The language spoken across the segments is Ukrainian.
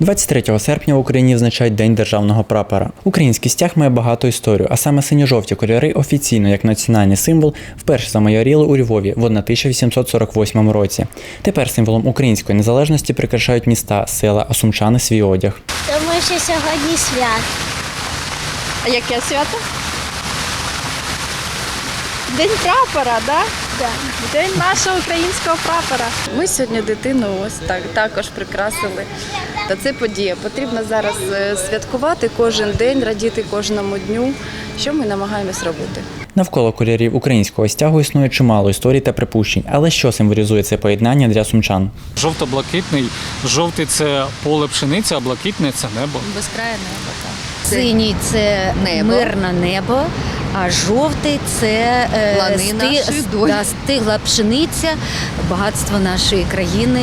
23 серпня в Україні відзначають День державного прапора. Український стяг має багату історію, а саме синьо-жовті кольори офіційно як національний символ вперше замайоріли у Львові в 1848 році. Тепер символом української незалежності прикрашають міста, села, а сумчани свій одяг. Тому що сьогодні свят. А яке свято? День прапора, да? Да. День нашого українського прапора. Ми сьогодні дитину ось так також прикрасили. Та це подія. Потрібно зараз е, святкувати кожен день, радіти кожному дню, що ми намагаємось робити. Навколо кольорів українського стягу існує чимало історій та припущень. Але що символізує це поєднання для сумчан? Жовто-блакитний. Жовтий це поле пшениці, а блакитне це небо. Безкрає небо. Так. Синій це Небо. мирне небо, а жовтий це е, Плани да, стигла пшениця, багатство нашої країни,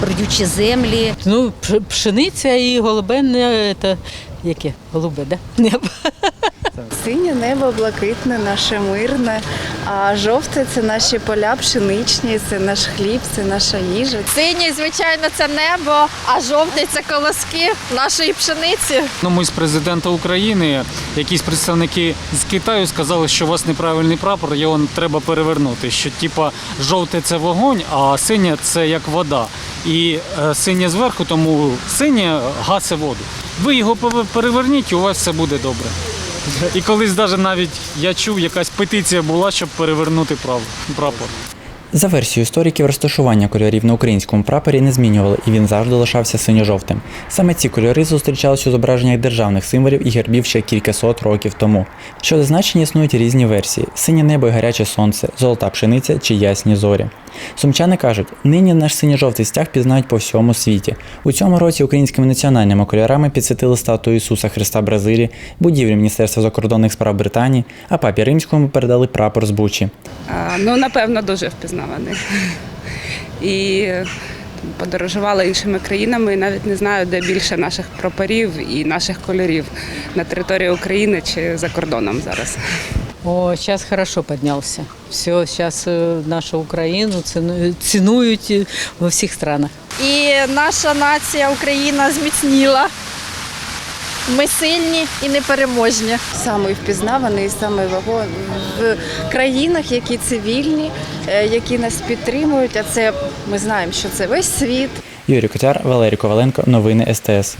бродючі землі. Ну, пш- пшениця і голубе не це, яке? Голубе, да? Небо. Синє небо, блакитне, наше мирне, а жовте це наші поля пшеничні, це наш хліб, це наша їжа. Синій, звичайно, це небо, а жовтий це колоски нашої пшениці. Ну, ми з президента України, якісь представники з Китаю сказали, що у вас неправильний прапор, його треба перевернути. Що типа жовте це вогонь, а синє це як вода. І е, синє зверху, тому синє гасе воду. Ви його переверніть, і у вас все буде добре. І колись навіть я чув, якась петиція була, щоб перевернути прапор. За версією істориків, розташування кольорів на українському прапорі не змінювали, і він завжди лишався синьо-жовтим. Саме ці кольори зустрічалися у зображеннях державних символів і гербів ще кількасот років тому. Щодо значення існують різні версії: синє небо і гаряче сонце, золота пшениця чи ясні зорі. Сумчани кажуть, нині наш синьо-жовтий стяг пізнають по всьому світі. У цьому році українськими національними кольорами підсвітили статую Ісуса Христа Бразилії, будівлі Міністерства закордонних справ Британії, а папі римському передали прапор з Бучі. А, Ну, напевно, дуже впізнаваний. І е, подорожувала іншими країнами, і навіть не знаю, де більше наших прапорів і наших кольорів на території України чи за кордоном зараз. О, зараз хорошо піднявся. Все, зараз нашу Україну ціну- цінують е, во всіх странах. І наша нація Україна зміцніла. Ми сильні і непереможні. Самий впізнаваний, саме ваго в країнах, які цивільні, е, які нас підтримують. А це ми знаємо, що це весь світ. Юрій Котяр, Валерій Коваленко, новини СТС.